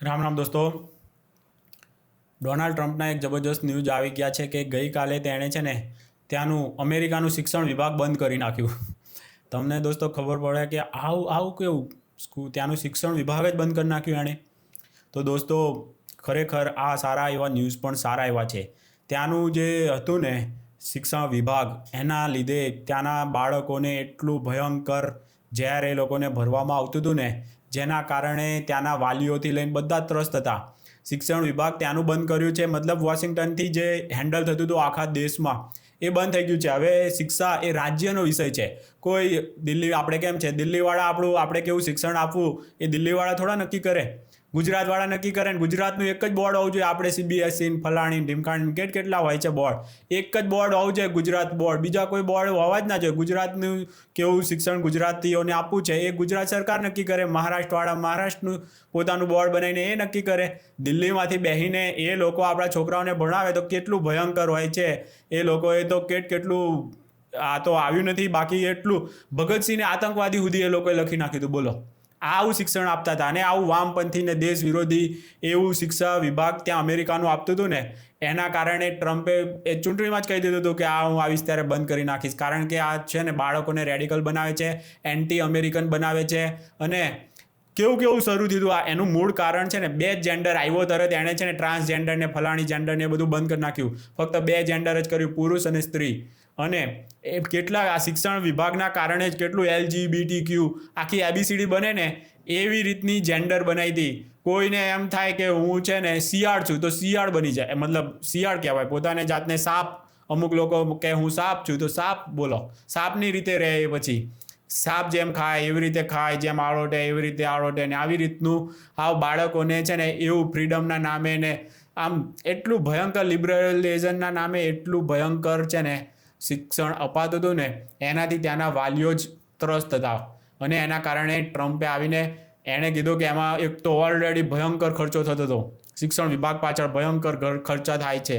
રામ રામ દોસ્તો. ડોનાલ્ડ ટ્રમ્પના એક જબરજસ્ત ન્યૂઝ આવી ગયા છે કે ગઈકાલે તેણે છે ને ત્યાંનું અમેરિકાનું શિક્ષણ વિભાગ બંધ કરી નાખ્યું. તમને દોસ્તો ખબર પડે કે આવું આવું કેવું? સ્કૂલ ત્યાંનું શિક્ષણ વિભાગ જ બંધ કરી નાખ્યું એણે. તો દોસ્તો, ખરેખર આ સારા એવા ન્યૂઝ પણ સારા એવા છે. ત્યાંનું જે હતું ને શિક્ષણ વિભાગ, એના લીધે ત્યાંના બાળકોને એટલું ભયંકર ઝેર એ લોકોને ભરવામાં આવતું હતું ને જેના કારણે ત્યાંના વાલીઓથી લઈને બધા ત્રસ્ત હતા. શિક્ષણ વિભાગ ત્યાંનું બંધ કર્યું છે. મતલબ વોશિંગ્ટનથી જે હેન્ડલ થતું હતું આખા દેશમાં, એ બંધ થઈ ગયું છે. હવે શિક્ષા એ રાજ્યનો વિષય છે. કોઈ દિલ્હી, આપણે કેમ છે? દિલ્હીવાળા આપણું, આપણે કેવું શિક્ષણ આપવું, એ દિલ્હીવાળા થોડા નક્કી કરે. ગુજરાતવાળા નક્કી કરે ને ગુજરાતનું એક જ બોર્ડ હોવું જોઈએ. આપણે સીબીએસઈ ફલાણી ઢીમકાણી કેટ કેટલા હોય છે બોર્ડ એક જ બોર્ડ હોવું જોઈએ ગુજરાત બોર્ડ બીજા કોઈ બોર્ડ હોવા જ ના જોઈએ. ગુજરાતનું કેવું શિક્ષણ ગુજરાતીઓને આપવું છે એ ગુજરાત સરકાર નક્કી કરે. મહારાષ્ટ્રવાળા મહારાષ્ટ્રનું પોતાનું બોર્ડ બનાવીને એ નક્કી કરે. દિલ્હીમાંથી બેસીને એ લોકો આપણા છોકરાઓને ભણાવે તો કેટલું ભયંકર હોય છે. એ લોકોએ તો કેટ કેટલું આ તો આવ્યું નથી, બાકી એટલું ભગતસિંહને આતંકવાદી સુધી એ લોકોએ લખી નાખ્યું હતું. બોલો. આવું શિક્ષણ આપતા હતા અને આવું વામપંથી ને દેશ વિરોધી એવું શિક્ષા વિભાગ ત્યાં અમેરિકાનું આપતું હતું ને, એના કારણે ટ્રમ્પે એ ચૂંટણીમાં જ કહી દીધું હતું કે આ હું આવીશ ત્યારે બંધ કરી નાખીશ. કારણ કે આ છે ને બાળકોને રેડિકલ બનાવે છે એન્ટી અમેરિકન બનાવે છે અને કેવું કેવું શરૂ થયું આ, એનું મૂળ કારણ છે ને બે જેન્ડર આવ્યો તરત, એણે છે ને ટ્રાન્સજેન્ડરને ફલાણી જેન્ડરને બધું બંધ કરી નાખ્યું. ફક્ત બે જેન્ડર જ કર્યું, પુરુષ અને સ્ત્રી. અને એ કેટલા આ શિક્ષણ વિભાગના કારણે જ કેટલું એલજીબીટી ક્યુ આખી એબીસીડી બને ને એવી રીતની જેન્ડર બનાવી હતી કોઈને એમ થાય કે હું છે ને શિયાળ છું તો શિયાળ બની જાય. મતલબ શિયાળ કહેવાય. પોતાને જાતને સાપ, અમુક લોકો કે હું સાપ છું તો સાપ બોલો. સાપની રીતે રહે એ પછી. સાપ જેમ ખાય, એવી રીતે ખાય, જેમ આળોટે, એવી રીતે આળોટે ને આવી રીતનું આવ બાળકોને છે ને એવું ફ્રીડમના નામે ને આમ એટલું ભયંકર લિબરલાઇઝેશનના નામે એટલું ભયંકર છે ને શિક્ષણ અપાતું હતું ને એનાથી ત્યાંના વાલીઓ જ ત્રસ્ત હતા અને એના કારણે ટ્રમ્પે આવીને એણે કીધું કે એમાં એક તો ઓલરેડી ભયંકર ખર્ચો થતો હતો. શિક્ષણ વિભાગ પાછળ ભયંકર ખર્ચા થાય છે.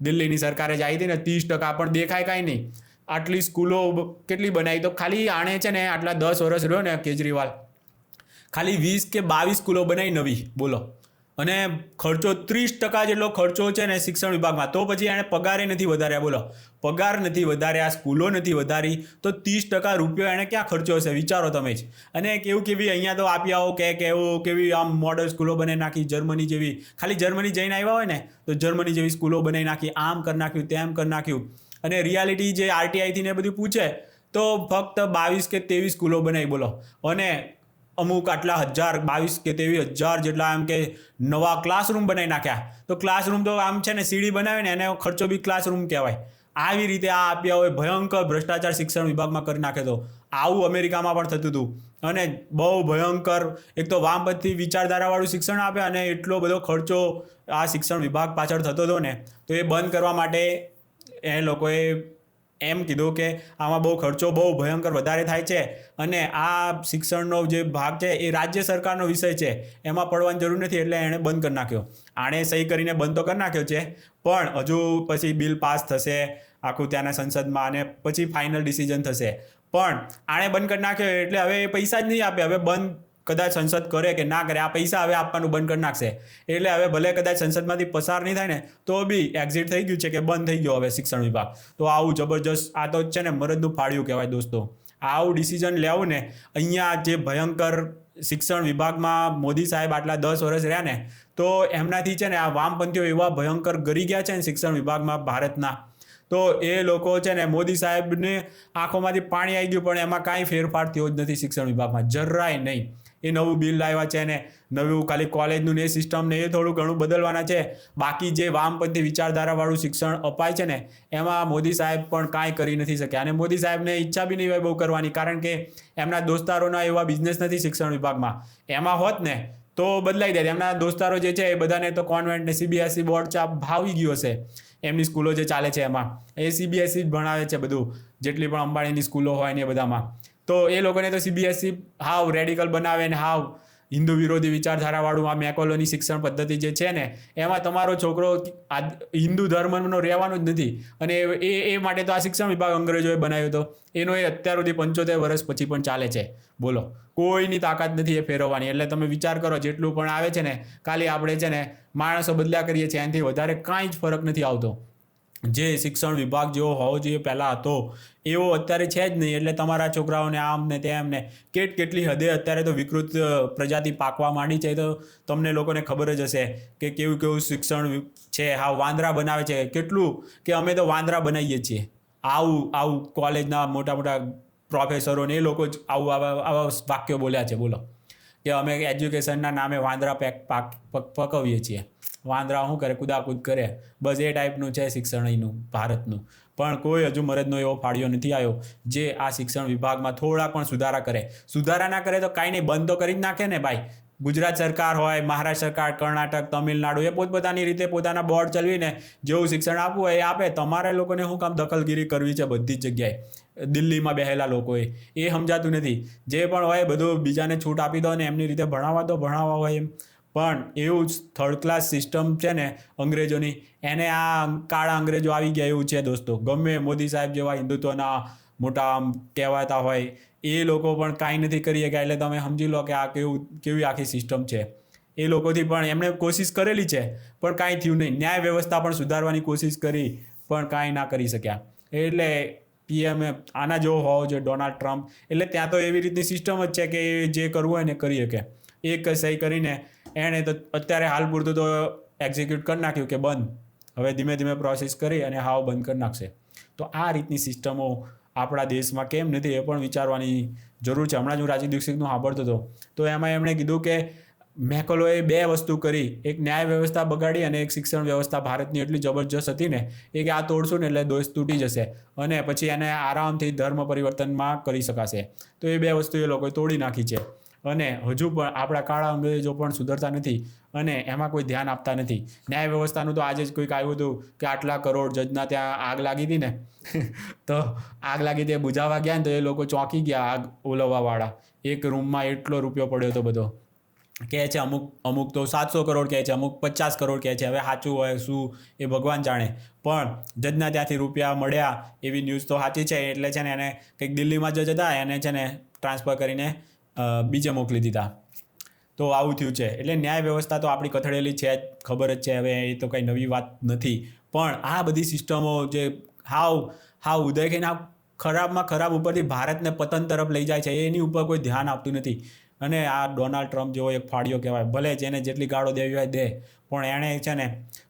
દિલ્હીની સરકારે જ આવી હતી ને ત્રીસ ટકા પણ દેખાય કાંઈ નહીં. આટલી સ્કૂલો કેટલી બનાવી? તો ખાલી આણે છે ને આટલા દસ વર્ષ રહ્યો ને કેજરીવાલ. ખાલી વીસ કે બાવીસ સ્કૂલો બનાવી નવી. બોલો. અને ખર્ચો ત્રીસ ટકા જેટલો ખર્ચો છે ને શિક્ષણ વિભાગમાં, તો પછી એણે પગારે નથી વધાર્યા, બોલો. પગાર નથી વધાર્યા, સ્કૂલો નથી વધારી, તો ત્રીસ ટકા રૂપિયો એણે ક્યાં ખર્ચો હશે? વિચારો તમે જ. અને કેવું કેવી અહીંયા તો આપી આવો કે કેવું કેવી આમ મોડલ સ્કૂલો બનાવી નાખી જર્મની જેવી. ખાલી જર્મની જઈને આવ્યા હોય ને, તો જર્મની જેવી સ્કૂલો બનાવી નાખી, આમ કરી નાખ્યું, તેમ કરી નાખ્યું. અને રિયાલિટી જે આરટીઆઈથી ને બધું પૂછે, તો ફક્ત બાવીસ કે ત્રેવીસ સ્કૂલો બનાવી, બોલો. અને અમુક આટલા હજાર, બાવીસ કે ત્રેવીસ હજાર જેટલા એમ કે નવા ક્લાસરૂમ બનાવી નાખ્યા. તો ક્લાસરૂમ તો આમ છે ને સીડી બનાવીને એને ખર્ચો બી ક્લાસરૂમ કહેવાય. આવી રીતે આ આપ્યા હોય ભયંકર ભ્રષ્ટાચાર શિક્ષણ વિભાગમાં કરી નાખે તો આવું અમેરિકામાં પણ થતું હતું. અને બહુ ભયંકર એક તો વામપંથી વિચારધારાવાળું શિક્ષણ આપે અને એટલો બધો ખર્ચો આ શિક્ષણ વિભાગ પાછળ થતો હતો ને, તો એ બંધ કરવા માટે એ લોકોએ એમ કીધું કે આમાં બહુ ખર્ચો બહુ ભયંકર વધારે થાય છે અને આ શિક્ષણનો જે ભાગ છે એ રાજ્ય સરકારનો વિષય છે. એમાં પડવાની જરૂર નથી એટલે એણે બંધ કરી નાખ્યો. આણે સહી કરીને બંધ તો કરી નાખ્યો છે, પણ હજુ પછી બિલ પાસ થશે આખું ત્યાંના સંસદમાં અને પછી ફાઇનલ ડિસિઝન થશે. પણ આણે બંધ કરી નાખ્યો એટલે હવે એ પૈસા જ નહીં આપે, હવે બંધ કદાચ સંસદ કરે કે ના કરે, આ પૈસા હવે આપવાનું બંધ કરી નાખશે. એટલે હવે ભલે કદાચ સંસદમાંથી પસાર નહીં થાય ને, તો બી એક્ઝિટ થઈ ગયું છે કે બંધ થઈ ગયો હવે શિક્ષણ વિભાગ. તો આવું જબરજસ્ત, આ તો છે ને મરદનું ફાળ્યું કહેવાય દોસ્તો. આવું ડિસિઝન લેવું ને, અહીંયા જે ભયંકર શિક્ષણ વિભાગમાં મોદી સાહેબ આટલા દસ વર્ષ રહ્યા ને, તો એમનાથી છે ને આ વામપંથીઓ એવા ભયંકર ગરી ગયા છે ને શિક્ષણ વિભાગમાં ભારતના. તો એ લોકો છે ને મોદી સાહેબને આંખોમાંથી પાણી આવી ગયું, પણ એમાં કાંઈ ફેરફાર થયો જ નથી શિક્ષણ વિભાગમાં. જરાય નહીં. એ નવું બિલ લાવ્યા છે ને નવું ખાલી કોલેજનું ને એ સિસ્ટમ ને એ થોડું ઘણું બદલવાના છે. બાકી જે વામપંથી વિચારધારાવાળું શિક્ષણ અપાય છે ને, એમાં મોદી સાહેબ પણ કાંઈ કરી નથી શક્યા. અને મોદી સાહેબને ઈચ્છા બી નહીં હોય બહુ કરવાની, કારણ કે એમના દોસ્તારોના એવા બિઝનેસ નથી શિક્ષણ વિભાગમાં. એમાં હોત ને, તો બદલાઈ જાય. એમના દોસ્તારો જે છે એ બધાને તો કોન્વેન્ટ ને સીબીએસઈ બોર્ડ ચાપ ભાવી ગયો હશે. એમની સ્કૂલો જે ચાલે છે એમાં. એ સીબીએસઈ જ ભણાવે છે બધું. જેટલી પણ અંબાણીની સ્કૂલો હોય ને એ બધામાં. તો એ લોકોને તો સીબીએસઈ હાવ રેડિકલ બનાવે ને હાવ હિન્દુ વિરોધી વિચારધારાવાળું આ મેકોલોની શિક્ષણ પદ્ધતિ જે છે ને, એમાં તમારો છોકરો હિન્દુ ધર્મનો રહેવાનો જ નથી. અને એ એ માટે તો આ શિક્ષણ વિભાગ અંગ્રેજોએ બનાવ્યો હતો. એનો એ અત્યાર સુધી પંચોતેર વર્ષ પછી પણ ચાલે છે. બોલો. કોઈની તાકાત નથી એ ફેરવવાની. એટલે તમે વિચાર કરો, જેટલું પણ આવે છે ને, ખાલી આપણે છે ને માણસો બદલ્યા કરીએ છીએ, એનાથી વધારે કાંઈ જ ફરક નથી આવતો. જે શિક્ષણ વિભાગ જેવો હોવો જોઈએ પહેલાં હતો, એવો અત્યારે છે જ નહીં. એટલે તમારા છોકરાઓને આમ ને તેમ ને કેટ કેટલી હદે અત્યારે તો વિકૃત પ્રજાતિ પાકવા માંડી છે તો તમને લોકોને ખબર જ હશે કે કેવું કેવું શિક્ષણ છે, હા, વાંદરા બનાવે છે. કેટલું કે અમે તો વાંદરા બનાવીએ છીએ. આવું આવું કોલેજના મોટા મોટા પ્રોફેસરો ને એ લોકો જ આવું, આવા આવા વાક્યો બોલ્યા છે. બોલો. કે અમે એજ્યુકેશનના નામે વાંદરા પેક, પાક, પકવીએ છીએ. વાંદરા શું કરે? કુદાકૂદ કરે. બસ એ ટાઈપનું છે શિક્ષણ અહીંનું ભારતનું. પણ કોઈ હજુ મરજનો એવો ફાળ્યો નથી આવ્યો, જે આ શિક્ષણ વિભાગમાં થોડા પણ સુધારા કરે. સુધારા ના કરે તો કાંઈ નહીં, બંધ તો કરી જ નાખે ને ભાઈ. ગુજરાત સરકાર હોય, મહારાષ્ટ્ર સરકાર, કર્ણાટક, તમિલનાડુ, એ પોતપોતાની રીતે પોતાના બોર્ડ ચલાવીને જેવું શિક્ષણ આપવું હોય એ આપે. તમારે લોકોને શું કામ દખલગીરી કરવી છે બધી જ જગ્યાએ? દિલ્હીમાં બેહેલા લોકોએ. એ સમજાતું નથી. જે પણ હોય, બધું બીજાને છૂટ આપી દો ને એમની રીતે ભણાવવા તો ભણાવવા હોય એમ. પણ એવું જ થર્ડ ક્લાસ સિસ્ટમ છે ને અંગ્રેજોની. એને આ કાળા અંગ્રેજો આવી ગયા એવું છે દોસ્તો. ગમે મોદી સાહેબ જેવા હિન્દુત્વના મોટા આમ કહેવાતા હોય, એ લોકો પણ કાંઈ નથી કરી શક્યા. એટલે તમે સમજી લો કે આ કેવું, કેવી આખી સિસ્ટમ છે. એ લોકોથી પણ એમણે કોશિશ કરેલી છે, પણ કાંઈ થયું નહીં. ન્યાય વ્યવસ્થા પણ સુધારવાની કોશિશ કરી, પણ કાંઈ ના કરી શક્યા. એટલે પીએમએ આના જેવો હોવો જોઈએ ડોનાલ્ડ ટ્રમ્પ એટલે ત્યાં તો એવી રીતની સિસ્ટમ જ છે કે એ જે કરવું હોય ને કરી શકે. એક સહી કરીને એણે તો અત્યારે હાલ પૂરતું તો એક્ઝિક્યુટ કરી નાખ્યું કે બંધ. હવે ધીમે ધીમે પ્રોસેસ કરી અને હાવ બંધ કરી નાખશે. તો આ રીતની સિસ્ટમો આપણા દેશમાં કેમ નથી એ પણ વિચારવાની જરૂર છે. હમણાં જ હું રાજીવ દીક્ષિતનું સાંભળતો હતો. તો એમાં એમણે કીધું કે મેકલોએ બે વસ્તુ કરી. એક ન્યાય વ્યવસ્થા બગાડી અને એક શિક્ષણ વ્યવસ્થા ભારતની એટલી જબરજસ્ત હતી ને, એ કે આ તોડશું ને એટલે દોષ તૂટી જશે અને પછી એને આરામથી ધર્મ પરિવર્તનમાં કરી શકાશે. તો એ બે વસ્તુ એ લોકોએ તોડી નાખી છે. અને હજુ પણ આપણા કાળા અંગ્રેજો પણ સુધરતા નથી અને એમાં કોઈ ધ્યાન આપતા નથી. ન્યાય વ્યવસ્થાનું તો આજે જ કોઈક આવ્યું હતું કે આટલા કરોડ જજના ત્યાં આગ લાગી હતી ને, તો આગ લાગી તે બુઝાવા ગયા ને તો એ લોકો ચોંકી ગયા આગ ઓલવવાવાળા. એક રૂમમાં એટલો રૂપિયો પડ્યો હતો બધો. કહે છે અમુક અમુક તો સાતસો કરોડ કહે છે, અમુક પચાસ કરોડ કહે છે, હવે સાચું હોય, શું એ ભગવાન જાણે. પણ જજના ત્યાંથી રૂપિયા મળ્યા એવી ન્યૂઝ તો સાચી છે, એટલે છે ને એને કંઈક દિલ્હીમાં જજ હતા એને છે ને ટ્રાન્સફર કરીને બીજે મોકલી દીધા. તો આવું થયું છે. એટલે ન્યાય વ્યવસ્થા તો આપણી કથળેલી છે, ખબર જ છે. હવે એ તો કંઈ નવી વાત નથી. પણ આ બધી સિસ્ટમો જે હાવ હાવ ઉદય થઈને આ ખરાબમાં ખરાબ ઉપરથી ભારતને પતન તરફ લઈ જાય છે, એની ઉપર કોઈ ધ્યાન આપતું નથી. અને આ ડોનાલ્ડ ટ્રમ્પ જેવો એક ફાળિયો કહેવાય. ભલે જેને જેટલી ગાળો દેવી હોય દે, પણ એણે છે ને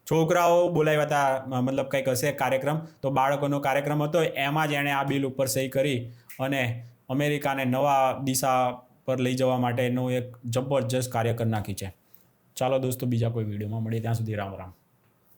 છોકરાઓ બોલાવ્યા હતા મતલબ કંઈક હશે કાર્યક્રમ, તો બાળકોનો કાર્યક્રમ હતો. એમાં જ એણે આ બિલ ઉપર સહી કરી અને અમેરિકાને નવા દિશા પર લઈ જવા માટેનું એક જબરજસ્ત કાર્ય કરી નાખી છે. ચાલો દોસ્તો, બીજા કોઈ વિડીયોમાં મળીએ. ત્યાં સુધી રામ રામ.